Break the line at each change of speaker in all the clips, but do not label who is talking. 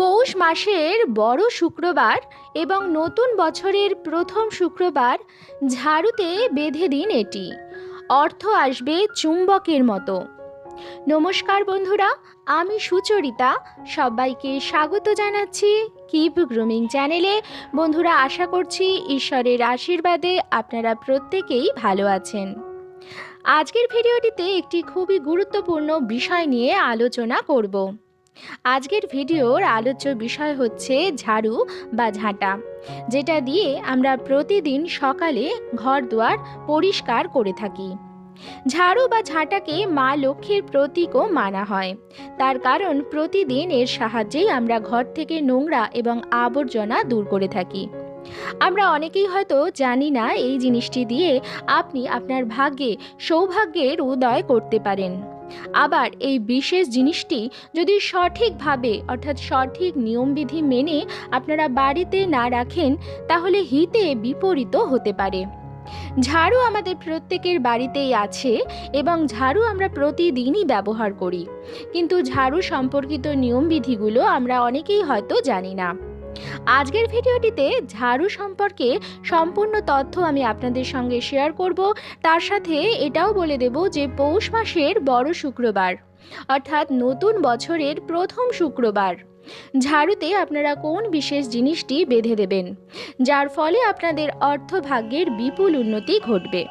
পৌষ মাসের বড় শুক্রবার এবং নতুন বছরের প্রথম শুক্রবার ঝাড়ুতে বেঁধে দিন এটি। অর্থ আসবে চুম্বকের মতো। নমস্কার বন্ধুরা, আমি সুচরিতা। সবাইকে স্বাগত জানাচ্ছি কিপ গ্রুমিং চ্যানেলে। বন্ধুরা, আশা করছি ঈশ্বরের আশীর্বাদে আপনারা প্রত্যেকেই ভালো আছেন। আজকের ভিডিওটিতে একটি খুবই গুরুত্বপূর্ণ বিষয় নিয়ে আলোচনা করব। আজকের ভিডিওর আলোচ্য বিষয় হচ্ছে ঝাড়ু বা ঝাঁটা, যেটা দিয়ে আমরা প্রতিদিন সকালে ঘর দুয়ার পরিষ্কার করে থাকি। ঝাড়ু বা ঝাঁটাকে মা লক্ষ্মীর প্রতীকও মানা হয়। তার কারণ প্রতিদিন এর সাহায্যেই আমরা ঘর থেকে নোংরা এবং আবর্জনা দূর করে থাকি। আমরা অনেকেই হয়তো জানি না এই জিনিসটি দিয়ে আপনি আপনার ভাগ্যে, সৌভাগ্যের উদয় করতে পারেন। আবার এই বিশেষ জিনিসটি যদি সঠিকভাবে, অর্থাৎ সঠিক নিয়মবিধি মেনে আপনারা বাড়িতে না রাখেন, তাহলে হিতে বিপরীত হতে পারে। ঝাড়ু আমাদের প্রত্যেকের বাড়িতেই আছে এবং ঝাড়ু আমরা প্রতিদিনই ব্যবহার করি। কিন্তু ঝাড়ু সম্পর্কিত নিয়মবিধিগুলো আমরা অনেকেই হয়তো জানি না। আজকের ভিডিওটিতে ঝাড়ু সম্পর্কে সম্পূর্ণ তথ্য আমি আপনাদের সঙ্গে শেয়ার করব। তার সাথে এটাও বলে দেব যে পৌষ মাসের বড় শুক্রবার, অর্থাৎ নতুন বছরের প্রথম শুক্রবার। ঝাড়ুতে আপনারা কোন বিশেষ জিনিসটি বেঁধে দেবেন, যার ফলে আপনাদের অর্থভাগ্যের বিপুল উন্নতি ঘটবে।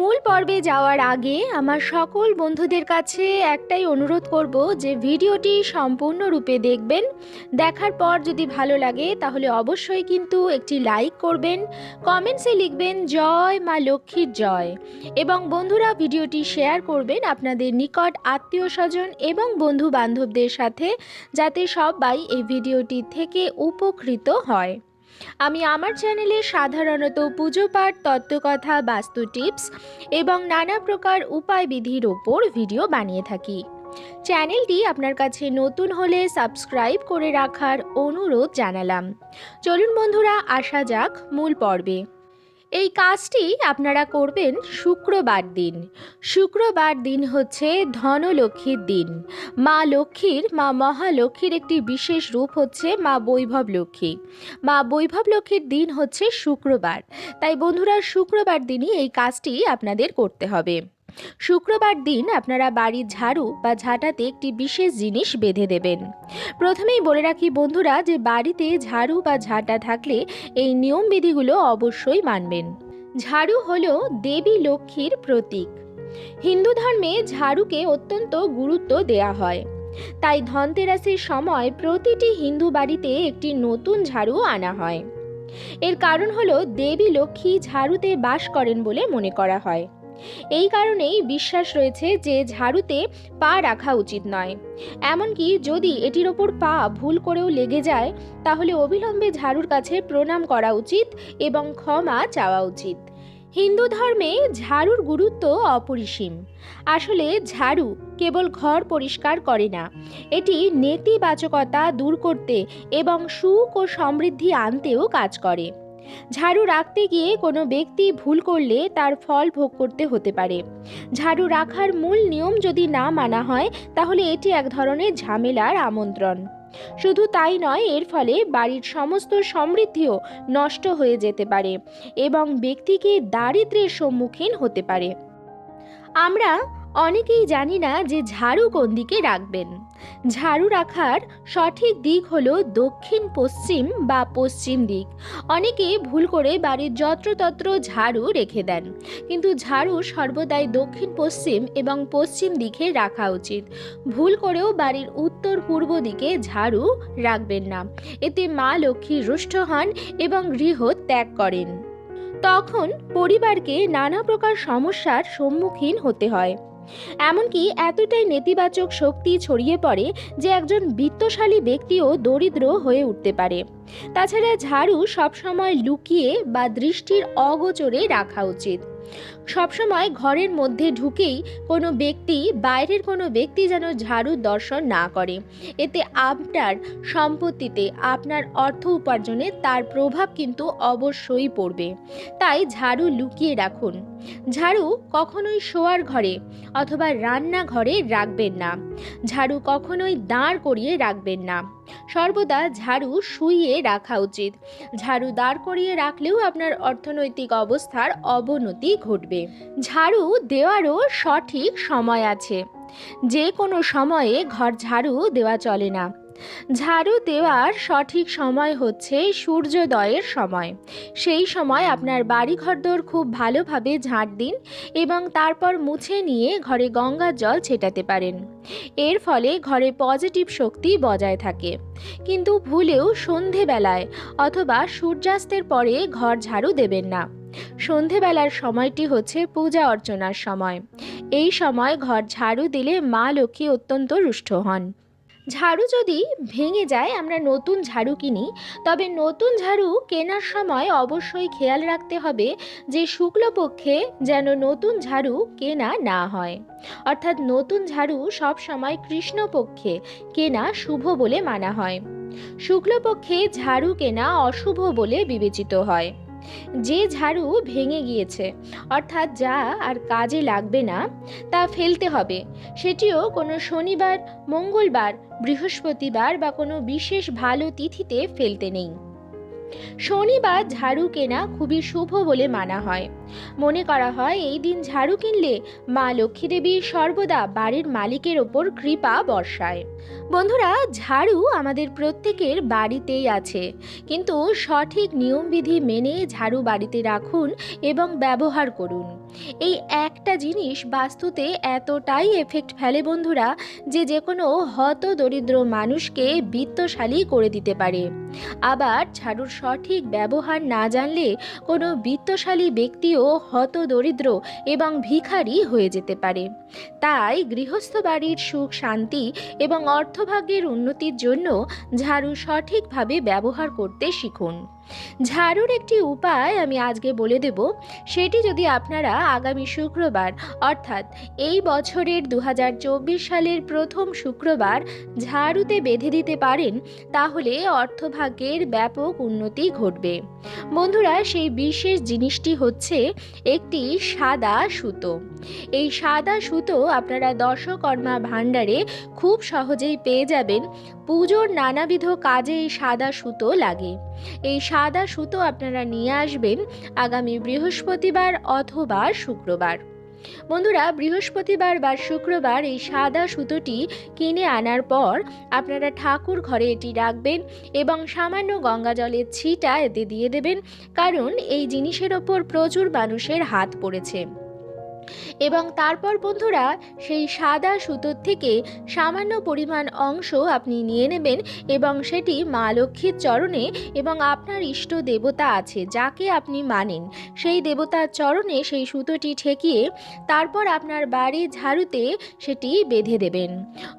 মূল পর্বে যাওয়ার আগে আমার সকল বন্ধুদের কাছে একটাই অনুরোধ করব যে ভিডিওটি সম্পূর্ণরূপে দেখবেন। দেখার পর যদি ভালো লাগে তাহলে অবশ্যই কিন্তু একটি লাইক করবেন, কমেন্টসে লিখবেন, জয় মা লক্ষ্মীর জয়। এবং বন্ধুরা ভিডিওটি শেয়ার করবেন আপনাদের নিকট আত্মীয় স্বজন এবং বন্ধু বান্ধবদের সাথে, যাতে সবাই এই ভিডিওটি থেকে উপকৃত হয়। আমি আমার চ্যানেলে সাধারণত পুজো পাঠ, তত্ত্বকথা, বাস্তু টিপস এবং নানা প্রকার উপায় বিধির ওপর ভিডিও বানিয়ে থাকি। চ্যানেলটি আপনার কাছে নতুন হলে সাবস্ক্রাইব করে রাখার অনুরোধ জানালাম। চলুন বন্ধুরা, আসা যাক মূল পর্বে। এই কাজটি আপনারা করবেন শুক্রবার দিন। শুক্রবার দিন হচ্ছে ধনলক্ষ্মীর দিন। মা লক্ষ্মীর, মা মহালক্ষ্মীর একটি বিশেষ রূপ হচ্ছে মা বৈভব লক্ষ্মী। মা বৈভব লক্ষ্মীর দিন হচ্ছে শুক্রবার। তাই বন্ধুরা, শুক্রবার দিনই এই কাজটি আপনাদের করতে হবে। শুক্রবার দিন আপনারা বাড়ির ঝাড়ু বা ঝাঁটাতে একটি বিশেষ জিনিস বেঁধে দেবেন। প্রথমেই বলে রাখি বন্ধুরা যে বাড়িতে ঝাড়ু বা ঝাঁটা থাকলে এই নিয়মবিধিগুলো অবশ্যই মানবেন। ঝাড়ু হলো দেবী লক্ষ্মীর প্রতীক। হিন্দু ধর্মে ঝাড়ুকে অত্যন্ত গুরুত্ব দেয়া হয়। তাই ধনতেরাসের সময় প্রতিটি হিন্দু বাড়িতে একটি নতুন ঝাড়ু আনা হয়। এর কারণ হলো দেবী লক্ষ্মী ঝাড়ুতে বাস করেন বলে মনে করা হয়। এই কারণেই বিশ্বাস রয়েছে যে ঝাড়ুতে পা রাখা উচিত নয়। এমনকি যদি এটির ওপর পা ভুল করেও লেগে যায়, তাহলে অবিলম্বে ঝাড়ুর কাছে প্রণাম করা উচিত এবং ক্ষমা চাওয়া উচিত। হিন্দু ধর্মে ঝাড়ুর গুরুত্ব অপরিসীম। আসলে ঝাড়ু কেবল ঘর পরিষ্কার করে না, এটি নেতিবাচকতা দূর করতে এবং সুখ ও সমৃদ্ধি আনতেও কাজ করে। ঝাড়ু রাখতে গিয়ে কোনো ব্যক্তি ভুল করলে তার ফল ভোগ করতে হতে পারে। ঝাড়ু রাখার মূল নিয়ম যদি না মানা হয়, তাহলে এটি এক ধরনের ঝামেলার আমন্ত্রণ। শুধু তাই নয়, এর ফলে বাড়ির সমস্ত সমৃদ্ধিও নষ্ট হয়ে যেতে পারে এবং ব্যক্তিকে দারিদ্র্যের সম্মুখীন হতে পারে। আমরা অনেকেই জানি না যে ঝাড়ু কোন দিকে রাখবেন। ঝাড়ু রাখার সঠিক দিক হলো দক্ষিণ পশ্চিম বা পশ্চিম দিক। অনেকে ভুল করে বাড়ির যত্রতত্র ঝাড়ু রেখে দেন। কিন্তু ঝাড়ু সর্বদাই দক্ষিণ পশ্চিম এবং পশ্চিম দিকে রাখা উচিত। ভুল করেও বাড়ির উত্তর পূর্ব দিকে ঝাড়ু রাখবেন না। এতে মা লক্ষ্মী রুষ্ট হন এবং গৃহ ত্যাগ করেন। তখন পরিবারকে নানা প্রকার সমস্যার সম্মুখীন হতে হয়। এমনকি এতটাই নেতিবাচক শক্তি ছড়িয়ে পড়ে যে একজন বিত্তশালী ব্যক্তিও দরিদ্র হয়ে উঠতে পারে। তাছাড়া ঝাড়ু সবসময় লুকিয়ে বা দৃষ্টির অগোচরে রাখা উচিত। সবসময় ঘরের মধ্যে ঢুকেই কোনো ব্যক্তি, বাইরের কোনো ব্যক্তি যেন ঝাড়ু দর্শন না করে। এতে আপনার সম্পত্তিতে, আপনার অর্থ উপার্জনে তার প্রভাব কিন্তু অবশ্যই পড়বে। তাই ঝাড়ু লুকিয়ে রাখুন। ঝাড়ু কখনোই শোয়ার ঘরে অথবা রান্নাঘরে রাখবেন না। ঝাড়ু কখনোই দাঁড় করিয়ে রাখবেন না। সর্বদা ঝাড়ু শুইয়ে রাখা উচিত। ঝাড়ু দাঁড় করিয়ে রাখলেও আপনার অর্থনৈতিক অবস্থার অবনতি ঘটবে। ঝাড়ু দেওয়ারও সঠিক সময় আছে। যে কোনো সময়ে ঘর ঝাড়ু দেওয়া চলে না। ঝাড়ু দেওয়ার সঠিক সময় হচ্ছে সূর্যোদয়ের সময়। সেই সময় আপনার বাড়ি ঘরদোর খুব ভালোভাবে ঝাঁট দিন এবং তারপর মুছে নিয়ে ঘরে গঙ্গার জল ছেটাতে পারেন। এর ফলে ঘরে পজিটিভ শক্তি বজায় থাকে। কিন্তু ভুলেও সন্ধেবেলায় অথবা সূর্যাস্তের পরে ঘর ঝাড়ু দেবেন না। সন্ধেবেলার সময়টি হচ্ছে পূজা অর্চনার সময়। এই সময় ঘর ঝাড়ু দিলে মা লক্ষ্মী অত্যন্ত রুষ্ট হন। ঝাড়ু যদি ভেঙে যায়, আমরা নতুন ঝাড়ু কিনি। তবে নতুন ঝাড়ু কেনার সময় অবশ্যই খেয়াল রাখতে হবে যে শুক্লপক্ষে যেন নতুন ঝাড়ু কেনা না হয়। অর্থাৎ নতুন ঝাড়ু সব সময় কৃষ্ণপক্ষে কেনা শুভ বলে মানা হয়। শুক্লপক্ষে ঝাড়ু কেনা অশুভ বলে বিবেচিত হয়। যে ঝাড়ু ভেঙে গিয়েছে, অর্থাৎ যা আর কাজে লাগবে না, তা ফেলতে হবে। সেটিও কোনো শনিবার, মঙ্গলবার, বৃহস্পতিবার বা কোনো বিশেষ ভালো তিথিতে ফেলতে নেই। শনিবার ঝাড়ু কেনা খুবই শুভ বলে মানা হয়। মনে করা হয়, এই দিন ঝাড়ু কিনলে মা লক্ষ্মী দেবী সর্বদা বাড়ির মালিকের ওপর কৃপা বর্ষায়। বন্ধুরা, ঝাড়ু আমাদের প্রত্যেকের বাড়িতেই আছে। কিন্তু সঠিক নিয়মবিধি মেনে ঝাড়ু বাড়িতে রাখুন এবং ব্যবহার করুন। এই একটা জিনিস বাস্তুতে এতটাই এফেক্ট ফেলে বন্ধুরা যে যে কোনো হত দরিদ্র মানুষকে বিত্তশালী করে দিতে পারে। আবার ঝাড়ুর সঠিক ব্যবহার না জানলে কোনো বিত্তশালী ব্যক্তিও হত দরিদ্র এবং ভিখারি হয়ে যেতে পারে। তাই গৃহস্থ বাড়ির সুখ, শান্তি এবং অর্থভাগ্যের উন্নতির জন্য ঝাড়ু সঠিকভাবে ব্যবহার করতে শিখুন। ঝাড়ুর একটি উপায় আমি আজকে বলে দেব। সেটি যদি আপনারা আগামী শুক্রবার, অর্থাৎ এই বছরের দু হাজার চব্বিশ সালের প্রথম শুক্রবার ঝাড়ুতে বেঁধে দিতে পারেন, তাহলে অর্থভাগ্যের ব্যাপক উন্নতি ঘটবে। বন্ধুরা, সেই বিশেষ জিনিসটি হচ্ছে একটি সাদা সুতো। এই সাদা সুতো আপনারা দশকর্মা ভাণ্ডারে খুব সহজেই পেয়ে যাবেন। পুজোর নানাবিধ কাজে এই সাদা সুতো লাগে। এই সাদা সুতো আপনারা নিয়ে আসবেন আগামী বৃহস্পতিবার অথবা শুক্রবার। বন্ধুরা, বৃহস্পতিবার বা শুক্রবার এই সাদা সুতোটি কিনে আনার পর আপনারা ঠাকুর ঘরে এটি রাখবেন এবং সামান্য গঙ্গা জলের ছিটা এতে দিয়ে দেবেন। কারণ এই জিনিসের ওপর প্রচুর মানুষের হাত পড়েছে। এবং তারপর বন্ধুরা, সেই সাদা সুতোর থেকে সামান্য পরিমাণ অংশ আপনি নিয়ে নেবেন এবং সেটি মা লক্ষ্মীর চরণে এবং আপনার ইষ্ট দেবতা আছে যাকে আপনি মানেন। সেই দেবতার চরণে সেই সুতোটি ঠেকিয়ে তারপর আপনার বাড়ির ঝাড়ুতে সেটি বেঁধে দেবেন।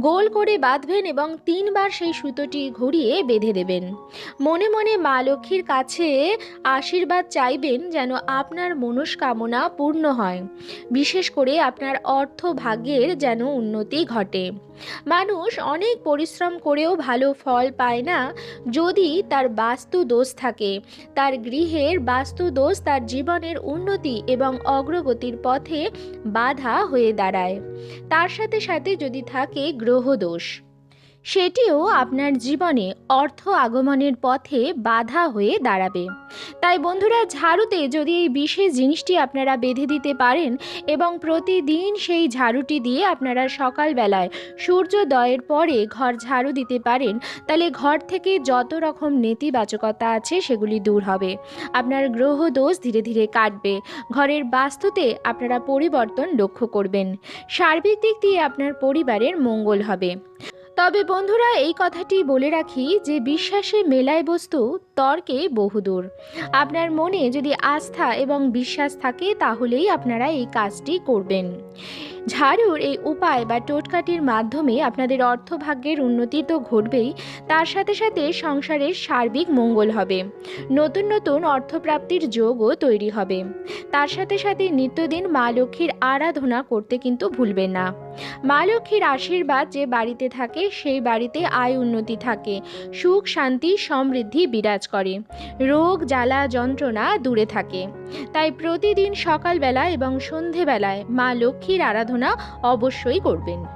গোল করে বাঁধবেন এবং তিনবার সেই সুতোটি ঘুরিয়ে বেঁধে দেবেন। মনে মনে মা লক্ষ্মীর কাছে আশীর্বাদ চাইবেন যেন আপনার মনস্কামনা পূর্ণ হয়। বিশেষ করে আপনার অর্থ ভাগ্যের যেন উন্নতি ঘটে। মানুষ অনেক পরিশ্রম করেও ভালো ফল পায় না যদি তার বাস্তু দোষ থাকে। তার গৃহের বাস্তু দোষ তার জীবনের উন্নতি এবং অগ্রগতির পথে বাধা হয়ে দাঁড়ায়। তার সাথে সাথে যদি থাকে গ্রহ দোষ। সেটিও আপনার জীবনে অর্থ আগমনের পথে বাধা হয়ে দাঁড়াবে। তাই বন্ধুরা, ঝাড়ুতে যদি এই বিশেষ জিনিসটি আপনারা বেঁধে দিতে পারেন এবং প্রতিদিন সেই ঝাড়ুটি দিয়ে আপনারা সকালবেলায় সূর্যোদয়ের পরে ঘর ঝাড়ু দিতে পারেন, তাহলে ঘর থেকে যত রকম নেতিবাচকতা আছে সেগুলি দূর হবে। আপনার গ্রহ দোষ ধীরে ধীরে কাটবে। ঘরের বাস্তুতে আপনারা পরিবর্তন লক্ষ্য করবেন। সার্বিক দিক দিয়ে আপনার পরিবারের মঙ্গল হবে। তবে বন্ধুরা, এই কথাটি বলে রাখি যে বিশ্বাসে মেলায় বস্তু তর্কে বহুদূর। আপনার মনে যদি আস্থা এবং বিশ্বাস থাকে, তাহলেই আপনারা এই কাজটি করবেন। ঝাড়ুর এই উপায় বা টোটকাটির মাধ্যমে আপনাদের অর্থভাগ্যের উন্নতি তো ঘটবেই, তার সাথে সাথে সংসারের সার্বিক মঙ্গল হবে। নতুন নতুন অর্থপ্রাপ্তির যোগও তৈরি হবে। তার সাথে সাথে নিত্যদিন মা লক্ষ্মীর আরাধনা করতে কিন্তু ভুলবেন না। মা লক্ষ্মীর আশীর্বাদ যে বাড়িতে থাকে সেই বাড়িতে আয় উন্নতি থাকে, সুখ, শান্তি, সমৃদ্ধি বিরাজ করে। রোগ, জ্বালা, যন্ত্রণা দূরে থাকে। তাই প্রতিদিন সকালবেলা এবং সন্ধেবেলায় মা লক্ষ্মীর আরাধনা অবশ্যই করবেন।